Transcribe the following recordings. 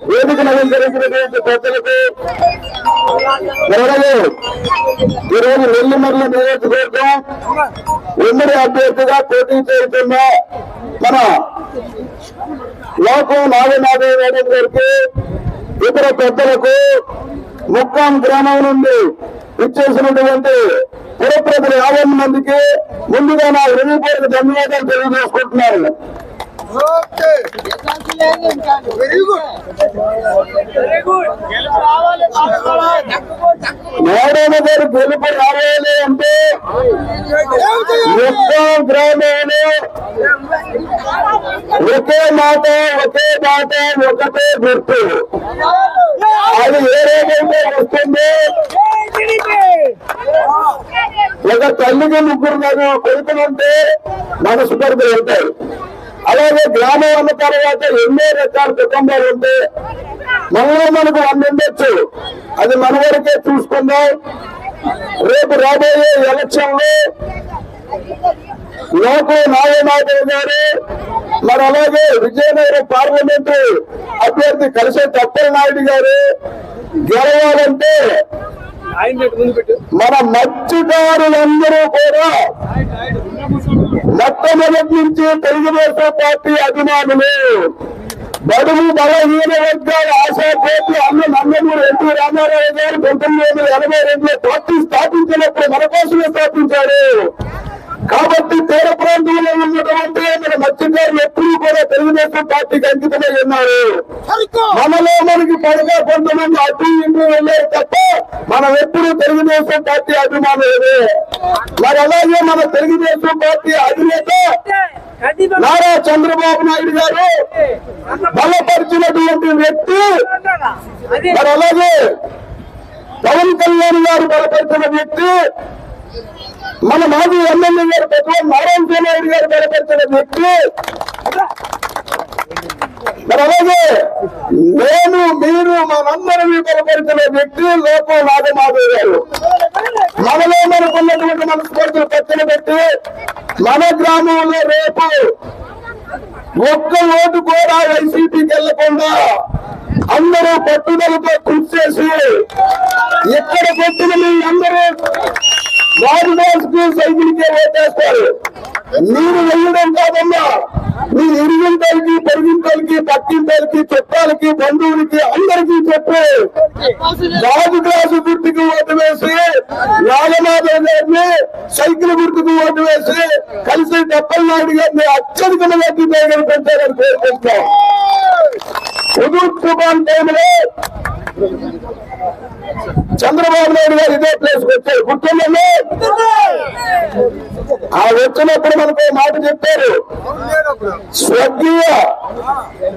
వేదిక నవీకరించినటువంటి పెద్దలకు అలాగే ఈరోజు నెల్లిమర్ల నియోజకవర్గం ఉమ్మడి అభ్యర్థిగా పోటీ చేస్తున్న మన లోకం నాగనాథయ్య మేడం గారికి ఇతర పెద్దలకు ముక్కాం గ్రామం నుండి ఇచ్చేసినటువంటి పురప్రజలు యాభై మందికి ముందుగా నా హృదయపూర్వక ధన్యవాదాలు తెలియజేసుకుంటున్నాను. ఓకే. గారు గెలుపు రావాలి అంటే ముక్కాం గ్రామంలో. ఒకే మాట ఒకే మాట ఒకటే గుర్తు. అది ఏ రోజైతే వస్తుంది ఒక తల్లికి ముగ్గురు నాకు కొడుకునుంటే మనసు పరుగులు ఉంటాయి. అలాగే గ్రామం అన్న తర్వాత ఎన్నో రకాల కుటుంబాలు ఉంటాయి మనలో మనకు వంద ఉండొచ్చు అది మన వరకే చూసుకుందాం. రేపు రాబోయే ఎలక్షన్లో లోకు నాగనాథరావు గారు మరి అలాగే విజయనగరం పార్లమెంటు అభ్యర్థి కలిసే తప్పల నాయుడు గారు గెలవాలంటే మన మత్స్యకారులందరూ కూడా మొట్టమొదటి నుంచి తెలుగుదేశం పార్టీ అభిమానులు బడుగు బలహీన వర్గాల ఆశాపోట్లు అన్న నందమూరి ఎన్టీ రామారావు గారు పంతొమ్మిది వందల ఎనభై రెండులో పార్టీ స్థాపించినప్పుడు మన కోసమే స్థాపించారు. కాబట్టి తీర ప్రాంతంలో ఉన్నటువంటి మన మత్స్యకారులు ఎప్పుడూ కూడా తెలుగుదేశం పార్టీకి అంకితమై ఉన్నారు. మనలో మనకి పడగా కొంతమంది అటు ఇటు వెళ్ళారు తప్ప మనం ఎప్పుడు తెలుగుదేశం పార్టీ అభిమానులే. మరి అలాగే మన తెలుగుదేశం పార్టీ అధినేత నారా చంద్రబాబు నాయుడు గారు బలపరిచినటువంటి వ్యక్తి. మరి అలాగే పవన్ కళ్యాణ్ గారు బలపరిచిన వ్యక్తి. మన మాజీ ఎమ్మెల్యే గారు పెద్దవాడు నారాయణ సేనారెడ్డి గారు బలపరిచిన వ్యక్తి. మరి అలాగే నేను మీరు మనందరం బలపరిచిన వ్యక్తి లోపం నాగమాధవ్ గారు. మనలో మనకు ఉన్నటువంటి మనస్ఫూర్తులు పక్కన పెట్టి మన గ్రామంలో రేపు ఒక్క ఓటు కూడా వైసీపీకి వెళ్ళకుండా అందరూ పట్టుదలతో కృషి చేసి ఎక్కడ పెట్టిన మీ అందరూ వారి రోజుకి సైకిల్కే ఓటేస్తారు మీరు వెళ్ళడం కాదమ్మా. మీ ఇరుగుంటలకి పొరుగింతలకి పక్కింతలకి చుట్టాలకి బంధువులకి అందరికీ చెప్పి. రాజు గ్లాసు గుర్తుకు ఓటు వేసి నాగమాధవ్ గారిని సైకిల్ గుర్తుకు ఓటు వేసి కలిసి నాయుడు గారిని అత్యధిక మెజార్టీతో గెలిపించాలని కోరుకుంటాం హుదూద్ తుఫాన్ టైంలో చంద్రబాబు నాయుడు గారు ఇదే ప్లేస్ వచ్చారు. గుర్తుందండి? ఆ వచ్చినప్పుడు మనకు మాట చెప్పారు. స్వర్గీయ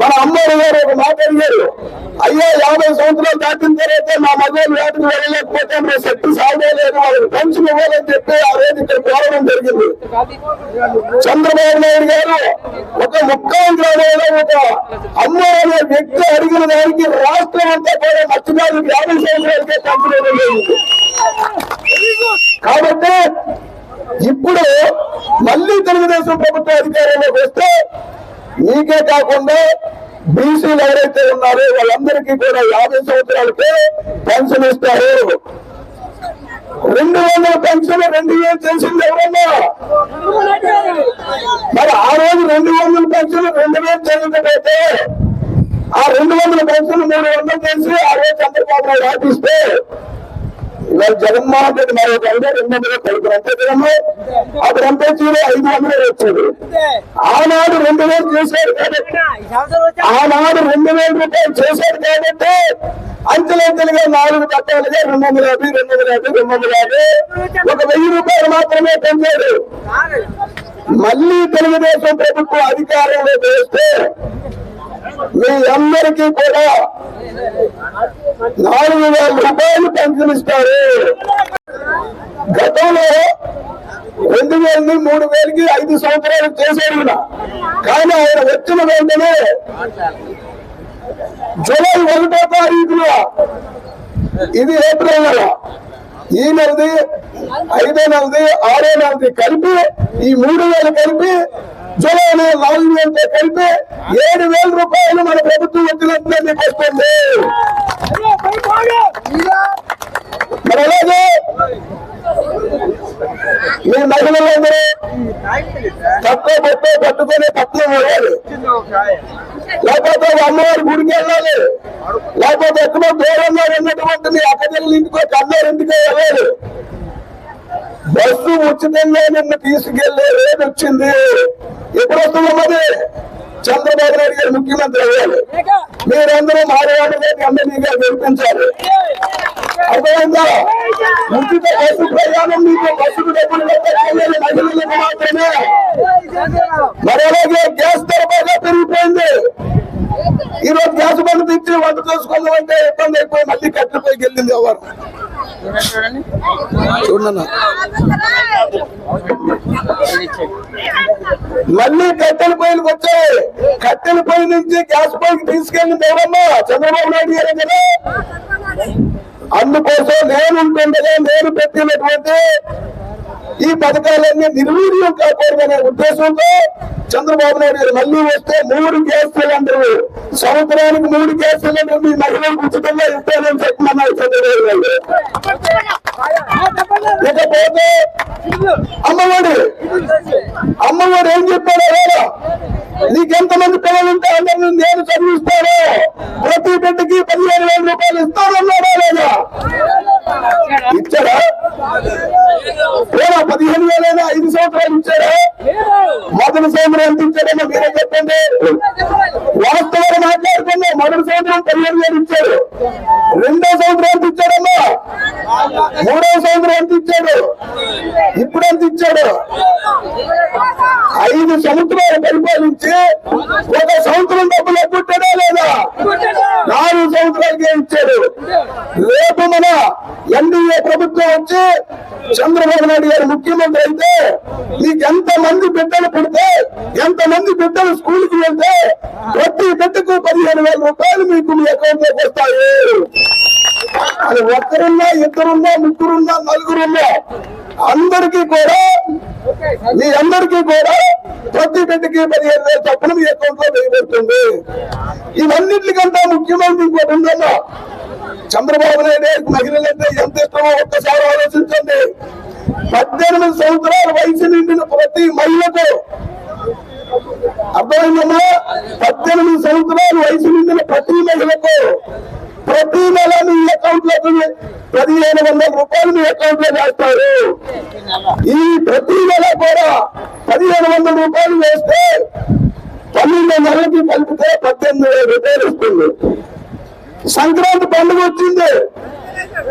మన అమ్మవారి గారు ఒక మాట అడిగారు. అయ్యా యాభై సంవత్సరాలు దాటిన తర్వాత మా మగవాళ్ళు వేటకు వెళ్ళలేకపోతే మేము శక్తి సాగలేదు వాళ్ళకి పెన్షన్ ఇవ్వాలని చెప్పి ఆ రోజు ఇక్కడ కోరడం జరిగింది. చంద్రబాబు నాయుడు గారు ఒక ముఖ్యమంత్రి ఒక అమ్మ అనే వ్యక్తి అడిగిన దానికి రాష్ట్రం అంతా కూడా మత్స్యకారులకు యాభై సంవత్సరాలకే పెంచడం జరిగింది. కాబట్టి ఇప్పుడు మళ్ళీ తెలుగుదేశం ప్రభుత్వం అధికారంలోకి వస్తే మీకే కాకుండా బీసీలు ఎవరైతే ఉన్నారో వాళ్ళందరికీ కూడా యాభై సంవత్సరాలకే పెన్షన్ ఇస్తారు. రెండు వందల పెన్షన్ రెండు వేలు చేసింది ఎవరన్నా? మరి ఆ రోజు రెండు వందల పెన్షన్ రెండు వేలు చేసినట్టయితే ఆ రెండు వందల పెన్షన్ మూడు వందలు చేసి ఆ రోజు చంద్రబాబు నాయుడు ఆపిస్తే ఇవాళ జగన్మోహన్ రెడ్డి మరో ఒక రెండు వందల పలుకురు అంతే కదమ్మా? అప్పుడు ఎంత వచ్చేది ఐదు వందలు వచ్చింది ఆనాడు రెండు వేలు చేశారు కాబట్టి ఆనాడు రెండు వేల రూపాయలు చేశారు కాబట్టి అంచెలంచెలుగా నాలుగు పట్టాలుగా రెండు వందల యాభై రెండు వందల యాభై రెండు వందల యాభై. ఒక వెయ్యి రూపాయలు మాత్రమే పెంచారు. మళ్ళీ తెలుగుదేశం ప్రభుత్వం అధికారంలో చేస్తే మీ అందరికీ కూడా నాలుగు వేల రూపాయలు పెన్షన్ గతంలో రెండు వేలని మూడు వేలకి ఐదు సంవత్సరాలు చేశారు కానీ ఆయన వచ్చిన వెంటనే జూలై ఒకటో తారీఖున ఇది ఏప్రిల్ నెల ఈ నెలది ఐదో నెలది ఆరో నెలది కలిపి ఈ మూడు వేలు కలిపి జూలై నాలుగు వేలతో కలిపి ఏడు వేల రూపాయలు మన ప్రభుత్వం వచ్చినట్లే మీకు వస్తుంది. మరి అలాగే మీ మహిళలందరూ తక్కువ బొట్టు పట్టుకొని పట్నం వెళ్ళాలి లేకపోతే అమ్మవారి గుడికి వెళ్ళాలి. లేకపోతే ఎక్కడో దూరంలో ఉన్నటువంటి మీ ఇంటికో కన్నూరు ఇంటికో వెళ్ళాలి. బస్సు ఉచితంగా నిన్ను తీసుకెళ్ళే రేటు వచ్చింది? ఎప్పుడు వస్తుంది మరి చంద్రబాబు నాయుడు గారు ముఖ్యమంత్రి అయ్యారు. మీరందరూ మారేవాళ్ళని అందరినీ గెలిపించాలి అర్థమైందా? ఉచిత బస్సు ప్రయాణం మీకు బస్సుకు డబ్బులు కట్టలేదు మహిళలకు మాత్రమే. మరి అలాగే గ్యాస్ ధర బాగా పెరిగిపోయింది. ఈ రోజు గ్యాస్ బండ్ తెచ్చి వంట చేసుకుందాం ఇబ్బంది అయిపోయి మళ్ళీ కట్టెలపైకి వెళ్ళింది ఎవరు? చూడన్నా మళ్ళీ కట్టెల పొయ్యికి వచ్చాయి కట్టెల పొయ్యి నుంచి గ్యాస్ పొయ్యికి తీసుకెళ్ళి ఎవరమ్మా? చంద్రబాబు నాయుడు గారు కదా. అందుకోసం నేను ఉంటుండగా నేను పెట్టినటువంటి ఈ పథకాలన్నీ నిర్వీర్యం కాకూడదనే ఉద్దేశంతో చంద్రబాబు నాయుడు గారు మళ్ళీ వస్తే మూడు గ్యాస్ సిలిండర్లు సంవత్సరానికి మూడు గ్యాస్ సిలిండర్ మీ మహిళలకు ఉచితంగా ఇస్తానని చెప్పమన్నారు చంద్రబాబు నాయుడు ఇకపోతే అమ్మఒడి అమ్మఒడి ఏం చెప్పాడు అయ్యా నీకెంతమంది పిల్లలు ఉంటే అందరిని నేను చదివిస్తాను. ప్రతి బిడ్డకి పదిహేను వేల రూపాయలు ఇస్తానన్నాడా లేదా? ఇచ్చారా? లేదా పదిహేను వేలైనా ఐదు సంవత్సరాలు ఇచ్చారా? మొదటి సంవత్సరం ఎంత ఇచ్చారేమో మీరే చెప్పండి. వాస్తవాలు మాట్లాడుకుంటే మొదటి సంవత్సరం పదిహేను వేలు ఇచ్చారు. రెండో సంవత్సరం ఎంత ఇచ్చారమ్మా? మూడో సంవత్సరం ఎంత ఇచ్చాడు ఇప్పుడు ఎంత ఇచ్చాడు ఐదు సంవత్సరాలు పరిపాలించి ఒక సంవత్సరం డబ్బులు ఎగ్గొట్టాడా లేదా నాలుగు సంవత్సరాలకే ఇచ్చాడు రేపు మన ఎన్డీఏ ప్రభుత్వం వచ్చి చంద్రబాబు నాయుడు గారు ముఖ్యమంత్రి అయితే మీకు ఎంత మంది బిడ్డలు పుడితే ఎంత మంది బిడ్డలు స్కూల్కి వెళ్తే ప్రతి బిడ్డకు పదిహేను వేల రూపాయలు మీకు మీ అకౌంట్లోకి వస్తాయి. అది ఒక్కరున్నా ఇద్దరున్నా ముగ్గురున్నా నలుగురున్నా అందరికీ కూడా మీ అందరికీ కూడా ప్రతి బిడ్డకి పదిహేను వేల చొప్పున మీ అకౌంట్లో వేయబడుతుంది ఇవన్నిటికంటే ముఖ్యమైనది ఇంకోటి ఉందన్నా చంద్రబాబు నాయుడు గారికి మహిళలంటే ఎంత ఇష్టమో ఒక్కసారి ఆలోచించండి. పద్దెనిమిది సంవత్సరాల వయసు నిండిన ప్రతి మహిళకు అర్థమైందమ్మా? పద్దెనిమిది సంవత్సరాల వయసు నిండిన ప్రతి మహిళకు ప్రతి నెల మీ అకౌంట్లో పదిహేను వందల రూపాయలు మీ అకౌంట్లో వేస్తారు. ఈ ప్రతి నెల కూడా పదిహేను వందల రూపాయలు వేస్తే పన్నెండు నెలలకి కలిపితే పద్దెనిమిది వేల రూపాయలు వస్తుంది. సంక్రాంతి పండుగ వచ్చింది.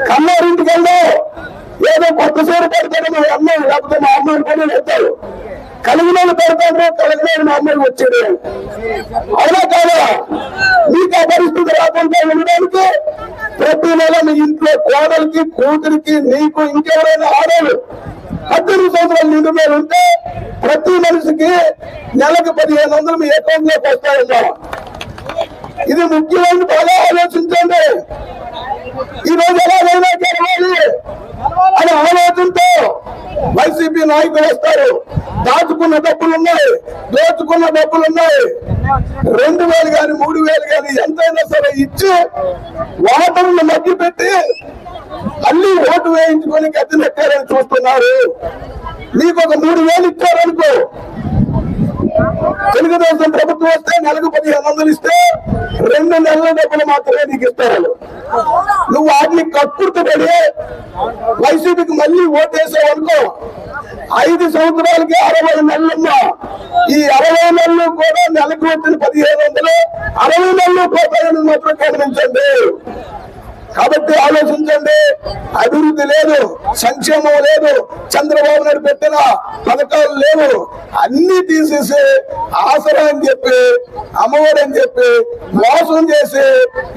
కన్నారింటికి వెళ్దాం. ఏదో కొత్త సీర పెడతాడు మా అమ్మాయి లేకపోతే మా అమ్మాయిని కూడా వెళ్తారు కలిగిన పెడతాడు కలిగిన మా అమ్మాయి వచ్చాడు అవునా కాదా? మీకు ఆ పరిస్థితి రాకుండా ఉండడానికి ప్రతి నెల మీ ఇంట్లో కోడలికి కూతురికి నీకు ఇంకెవరైనా ఆడలు పద్దెనిమిది సంవత్సరాలు నిండు మీద ఉంటే ప్రతి మనిషికి నెలకు పదిహేను వందలు మీ అకౌంట్లోకి వస్తాయన్నారు ఇది ముఖ్యమైన బాగా ఆలోచించండి. ఈ రోజు ఎలాగైనా గెలవాలి అని ఆలోచనతో వైసీపీ నాయకులు వస్తారు. దాచుకున్న డబ్బులు ఉన్నాయి. దోచుకున్న డబ్బులు ఉన్నాయి. రెండు వేలు కానీ మూడు వేలు కానీ ఎంతైనా సరే ఇచ్చి ఓటర్లు మధ్య పెట్టి మళ్ళీ ఓటు వేయించుకొని గద్దెనెట్టారని చూస్తున్నారు. మీకు ఒక మూడు వేలు ఇచ్చారనుకో తెలుగుదేశం ప్రభుత్వం వస్తే నెలకు పదిహేను వందలు ఇస్తే రెండు నెలల డబ్బులు మాత్రమే నీకు ఇస్తారు. నువ్వు వాటిని కక్కుర్తుపడి వైసీపీకి మళ్ళీ ఓటేసావు అనుకో ఐదు సంవత్సరాలకి అరవై నెలలున్నా ఈ అరవై నెలలు కూడా నెలకు వచ్చిన పదిహేను వందలు అరవై నెలలు పోతాయని మాత్రం గమనించండి కాబట్టి ఆలోచించండి. అభివృద్ధి లేదు సంక్షేమం లేదు చంద్రబాబు నాయుడు పెట్టిన పథకాలు లేవు. అన్ని తీసేసి ఆసరా అని చెప్పి అమ్మఒడి అని చెప్పి మోసం చేసి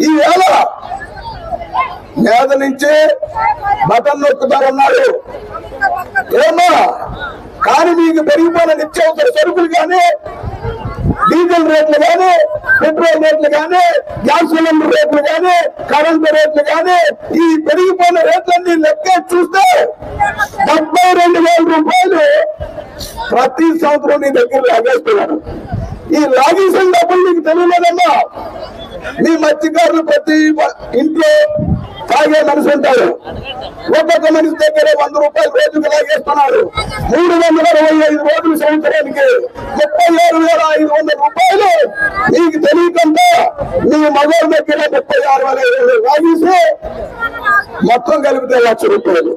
ఈవేళ మీద నుంచి బటన్ నొక్కుతారన్నారు. ఏమా కానీ మీకు పెరిగిపోయిన నిత్యావసర సరుకులు కానీ డీజిల్ రేట్లు కానీ పెట్రోల్ రేట్లు కానీ గ్యాస్ సిలిండర్ రేట్లు కానీ కరెంటు రేట్లు కానీ ఈ పెరిగిపోయిన రేట్లన్నీ లెక్క చూస్తే డెబ్బై రెండు వేల రూపాయలు ప్రతి సంవత్సరం నీ దగ్గర లాగేస్తున్నాడు ఈ లాగేసిన డబ్బులు నీకు తెలియలేదమ్మా. మీ మత్స్యకారులు ప్రతి ఇంట్లో తాగే మనిషి ఉంటాడు ఒక్కొక్క మనిషి దగ్గర వంద రూపాయలు రోజుకు లాగేస్తున్నాడు మూడు వందల అరవై ఐదు రోజులు సంవత్సరానికి ముప్పై ఆరు వేల ఐదు వందల రూపాయలు నీకు తెలియకుండా నీ మగవారి దగ్గర ముప్పై ఆరు వేల ఐదు వందలు లాగేసి మొత్తం కలిపితే లక్ష రూపాయలు.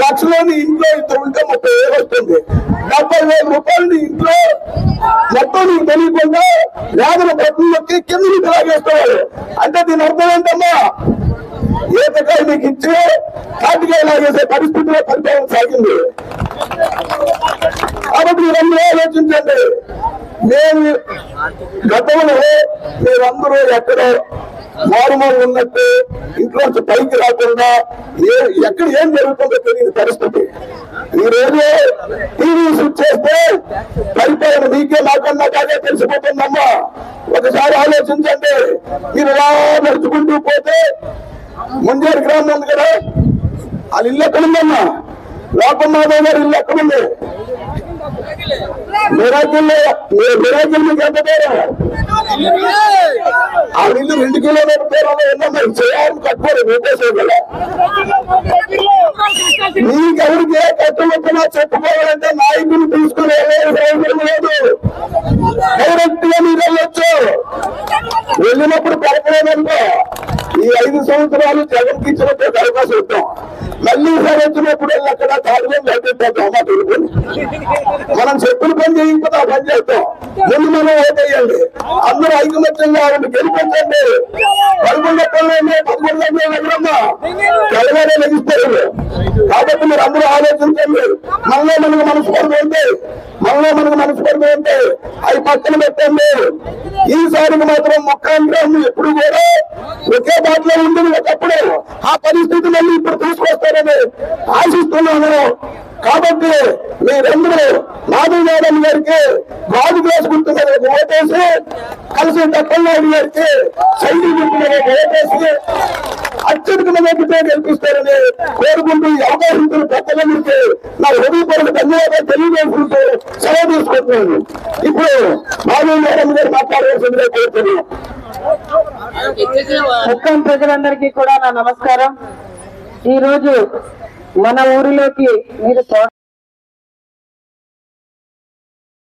లక్షలోని ఇంట్లో ఇద్దరు ఉంటే ముప్పై వేలు వస్తుంది. డెబ్బై వేల రూపాయలు ఇంట్లో మొత్తం నీకు తెలియకుండా వేదన ప్రతిలోకి కింద నుంచి లాగేస్తున్నాడు అంటే దీని అర్థం ఏంటమ్మా? ఈతకాయ మీకు ఇచ్చి కాటికాయ లాగేసే పరిస్థితిలో పరిపాలన సాగింది. కాబట్టి మీరందరూ ఆలోచించండి. మేము గతంలో మీరందరూ ఎక్కడో మారుమూలు ఉన్నట్టు ఇంట్లో నుంచి పైకి రాకుండా ఏ ఎక్కడ ఏం జరుగుతుందో తెలియని పరిస్థితి. ఈ రోజు టీవీ స్విచ్ చేస్తే పరిపాలన మీకే నాకన్నా కాదే తెలిసిపోతుందమ్మా. ఒకసారి ఆలోచించండి. మీరు ఇలా నడుచుకుంటూ పోతే ముంజేరు గ్రామం ఉంది కదా? వాళ్ళ ఇల్లు ఎక్కడుందమ్మా? లోకం మాధవ్ గారి ఇల్లు ఎక్కడుంది? మిరాకిల్ మిరాకిల్ మీకు ఎంత పేరు? ఆ ఇల్లు రెండు కిలోమీటర్ దూరంలో ఉన్నా చేయాలని కట్టుకోరు మీకోసం కదా. ఏ కష్టం వచ్చినా చెప్పుకోవాలంటే నాయకులు తీసుకుని ప్రయోజనం లేదు. డైరెక్ట్గా మీరు వెళ్ళొచ్చు. వెళ్ళినప్పుడు పలకలేదనుకో ఈ ఐదు సంవత్సరాలు జగన్కి ఇచ్చినట్టు అవకాశం ఇద్దాం. మళ్ళీ ఈసారి వచ్చినప్పుడు అక్కడ తాడుగా పెట్టేద్దాం అమ్మ మనం చెప్పులు పని చేయకపోతే ఆ పని చేస్తాం. ముందు మనం ఓటేయండి అందరూ ఐకమత్యంగా ఆవిడ గెలిపించండి. పదకొండు పనులు పదకొండు నగరమ్మా తెలంగాణ లెగిస్తారు కాబట్టి మీరు అందరూ ఆలోచించండి. మనలో మనకు మనస్ఫూర్తి ఉంది. మనలో మనకు మనస్ఫూర్తి ఉంది. అవి పక్కన పెట్టండి. ఈసారికి మాత్రం మొక్కాంధ్రాన్ని ఎప్పుడు కూడా ఒకే బాటలో ఉండదు ఒకప్పుడు. ఆ పరిస్థితి మళ్ళీ ఇప్పుడు తీసుకొస్తాం. చేస్తారని ఆశిస్తున్నాను కాబట్టి మీరందరూ మాధవ్ మేడం గారికి బాబు వేసుకుంటున్న ఓటేసి కలిసి దక్కన్నాయుడు గారికి సైనిక ఓటేసి అత్యధిక మెజార్టీతో గెలిపిస్తారని కోరుకుంటూ ఈ అవకాశం ఇచ్చిన పెద్దలందరికీ నా హృదయపూర్వక ధన్యవాదాలు తెలియజేసుకుంటూ సెలవు తీసుకుంటున్నాను. ఇప్పుడు మాధవ్ మేడం గారు మాట్లాడవలసిందిగా కోరుతున్నాను. మొత్తం ప్రజలందరికీ కూడా నా నమస్కారం. ఈ రోజు మన ఊరిలోకి మీరు